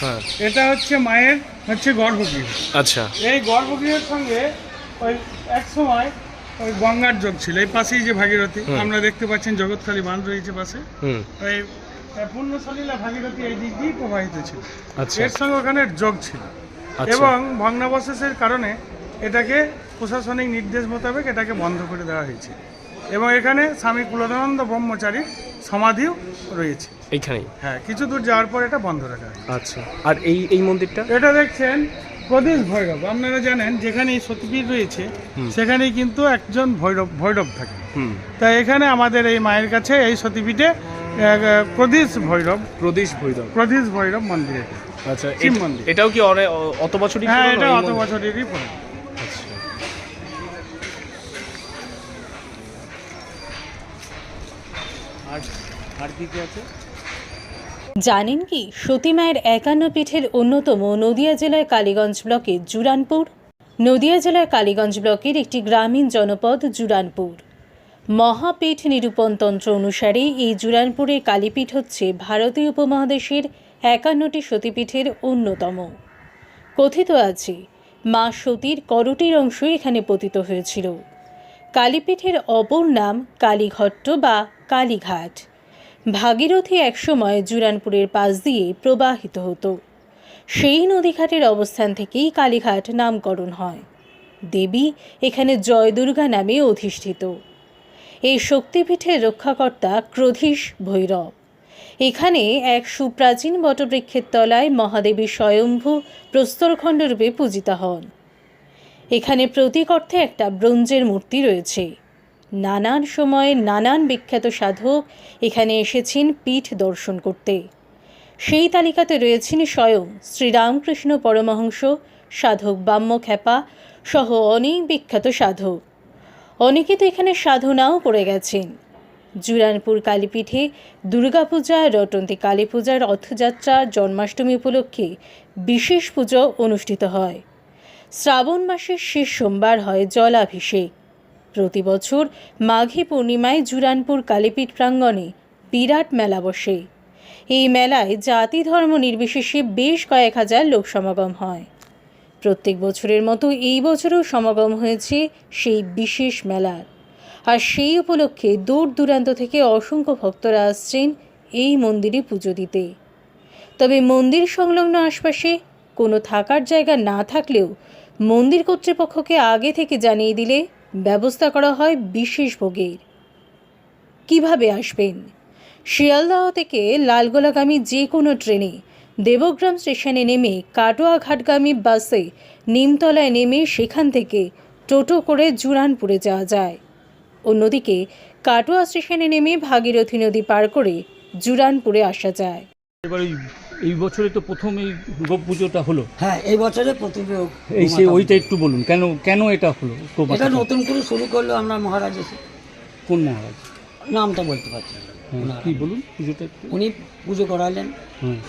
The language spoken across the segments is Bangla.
হ্যাঁ। এটা হচ্ছে মায়ের হচ্ছে গর্ভগৃহ। আচ্ছা। এই গর্ভগৃহের সঙ্গে ওই এক সময় ওই গঙ্গার যোগ ছিল। এই পাশেই যে ভাগীরথী আমরা দেখতে পাচ্ছেন জগৎকালী বাঁধ রয়েছে পাশে। ওই পূর্ণসলীলা ভাগীরথী এই দিক দিয়ে প্রবাহিত ছিল। আচ্ছা। এর সঙ্গে ওখানে যোগ ছিল। আচ্ছা। এবং ভগ্নাবশেষের কারণে এটাকে প্রশাসনিক নির্দেশ মোতাবেক এটাকে বন্ধ করে দেওয়া হয়েছে। এবং এখানে স্বামী কুলদানন্দ ব্রহ্মচারীর সমাধিও রয়েছে। এইখানেই? হ্যাঁ কিছু দূর যাওয়ার পর এটা বন্ধ রাখা হয় আচ্ছা। আর এই এই মন্দিরটা? এটা দেখছেন প্রদেশ ভৈরব। আপনারা জানেন যেখানে এই সতীপীঠ রয়েছে হুম। সেখানেই কিন্তু একজন ভৈরব ভৈরব থাকে। তাই এখানে আমাদের এই মায়ের কাছে এই সতীপীঠে প্রদেশ ভৈরব প্রদেশ ভৈরব। প্রদেশ ভৈরব মন্দির আচ্ছা শিব মন্দির। এটাও কি অত বছরই হ্যাঁ এটা অত? বছরেরই পুরনো। জানেন কি, সতী মায়ের একান্ন পীঠের অন্যতম নদিয়া জেলার কালীগঞ্জ ব্লকের জুরানপুর। নদিয়া জেলার কালীগঞ্জ ব্লকের একটি গ্রামীণ জনপদ জুরানপুর। মহাপীঠ নিরূপণ তন্ত্র অনুসারে এই জুরানপুরের কালীপীঠ হচ্ছে ভারতীয় উপমহাদেশের একান্নটি সতীপীঠের অন্যতম। কথিত আছে, মা সতীর করটির অংশ এখানে পতিত হয়েছিল। কালীপীঠের অপর নাম কালীঘট্ট বা কালীঘাট। ভাগীরথী একসময় জুরানপুরের পাশ দিয়ে প্রবাহিত হতো। সেই নদীঘাটের অবস্থান থেকেই কালীঘাট নামকরণ হয়। দেবী এখানে জয় দুর্গা নামে অধিষ্ঠিত। এই শক্তিপীঠের রক্ষাকর্তা ক্রোধীশ ভৈরব। এখানে এক সুপ্রাচীন বটবৃক্ষের তলায় মহাদেবী স্বয়ম্ভু প্রস্তরখণ্ড রূপে পূজিতা হন। এখানে প্রতীক অর্থে একটা ব্রোঞ্জের মূর্তি রয়েছে। নানান সময়ে নানান বিখ্যাত সাধক এখানে এসেছেন পীঠ দর্শন করতে। সেই তালিকাতে রয়েছেন স্বয়ং শ্রীরামকৃষ্ণ পরমহংস, সাধক বাম্য খ্যাপা সহ অনেক বিখ্যাত সাধক। অনেকে তো এখানে সাধনাও করে গেছেন। জুরানপুর কালীপীঠে দুর্গাপূজা, রটন্তী কালী পূজার রথযাত্রা, জন্মাষ্টমী উপলক্ষে বিশেষ পুজো অনুষ্ঠিত হয়। শ্রাবণ মাসের শেষ সোমবার হয় জলাভিষেক। প্রতি বছর মাঘী পূর্ণিমায় জুরানপুর কালীপীঠ প্রাঙ্গণে বিরাট মেলা বসে। এই মেলায় জাতি ধর্ম নির্বিশেষে বেশ কয়েক হাজার লোক সমাগম হয়। প্রত্যেক বছরের মতো এই বছরও সমাগম হয়েছে সেই বিশেষ মেলার। আর সেই উপলক্ষে দূর দূরান্ত থেকে অসংখ্য ভক্তরা আসছেন এই মন্দিরে পুজো দিতে। তবে মন্দির সংলগ্ন আশপাশে কোনো থাকার জায়গা না থাকলেও মন্দির কর্তৃপক্ষকে আগে থেকে জানিয়ে দিলে ব্যবস্থা করা হয় বিশেষ ভোগের। কীভাবে আসবেন? শিয়ালদাহ থেকে লালগোলাগামী যে কোনো ট্রেনে দেবগ্রাম স্টেশনে নেমে কাটোয়া ঘাটগামী বাসে নিমতলায় নেমে সেখান থেকে টোটো করে জুরানপুরে যাওয়া যায়। অন্যদিকে কাটোয়া স্টেশনে নেমে ভাগীরথী নদী পার করে জুরানপুরে আসা যায়। এই বছরে তো প্রথম এই গোপ পুজোটা হলো। হ্যাঁ এই বছরে প্রতিবে এই সে ওইটা একটু বলুন কেন কেন এটা হলো এটা নতুন করে শুরু করল আমরা মহারাজ এসে। কোন মহারাজ? নামটা বলতে পারছি। হ্যাঁ, কি বলুন পুজোটা উনি পুজো করালেন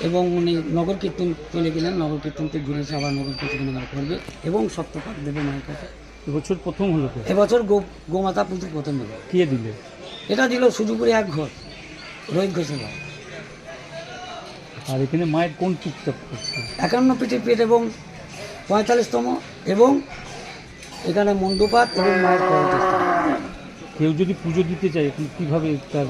এবং উনি নগর কীর্তন চলে গেলেন। নগর কীর্তন থেকে ঘুরে এসে আবার নগর কীর্তন করবে এবং সপ্তপাক দেবে মায়ের কাছে। এবছর প্রথম হলো তো? এবছর গো গোমাতা পুজো প্রথম হলো। কে দিলে? এটা দিল সুজুপুরে এক ঘর রোহিত ঘোষের ঘর আর এখানে মায়ের কোন টুকটাক করছে? একান্ন পিঠের পেট এবং পঁয়তাল্লিশতম এবং এখানে মণ্ডপাত এবং মায়ের কেউ যদি পুজো দিতে চায় এখন কীভাবে তার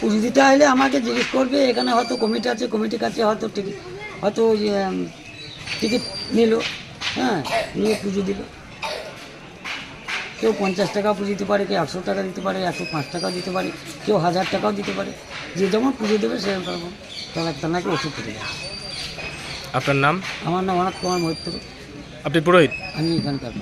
পুজো দিতে হলে আমাকে জিজ্ঞেস করবে এখানে হয়তো কমিটি আছে কমিটির কাছে হয়তো টিকিট হয়তো টিকিট নিল হ্যাঁ নিয়ে পুজো দিল। কেউ পঞ্চাশ টাকা দিতে পারে কেউ একশো টাকা দিতে পারে একশো পাঁচ টাকাও দিতে পারে কেউ হাজার টাকাও দিতে পারে। যে যেমন পুজো দেবে সেরকম তেমন একটা নাকি ওষুধ করে দেবে। আপনার নাম? আমার নাম অনাথ কুমার মৈত্র। আপনি পুরোহিত? আমি এখানকার